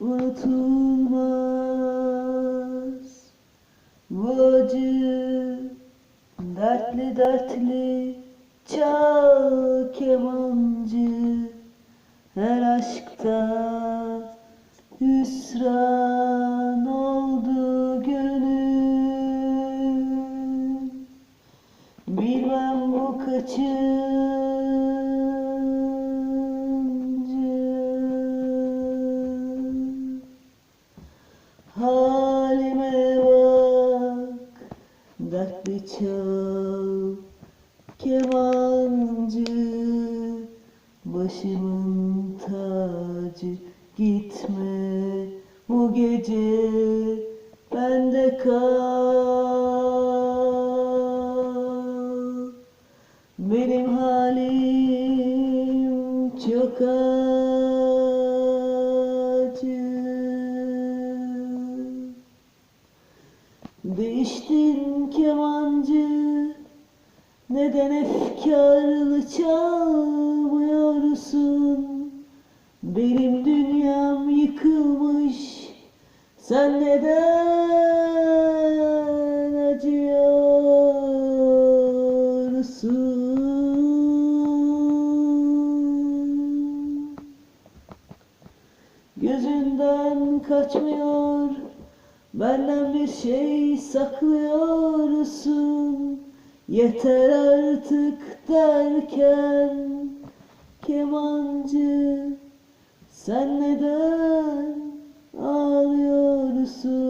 unutulmaz. Bu acı dertli dertli çal kemancı. Her aşkta hüsran oldu gönül. Bilmem bu kaçıncı Halime bak Dertli çal Kemancı Başımın tacı. Gitme bu gece Bende kal. Benim halim çok acı Değiştin kemancı Neden efkarlı çalmıyorsun? Benim dünyam yıkılmış Sen neden acıyorsun? Gözünden kaçmıyor Benden bir şey saklıyorsun. Yeter artık derken. Kemancı Sen neden ağlıyorsun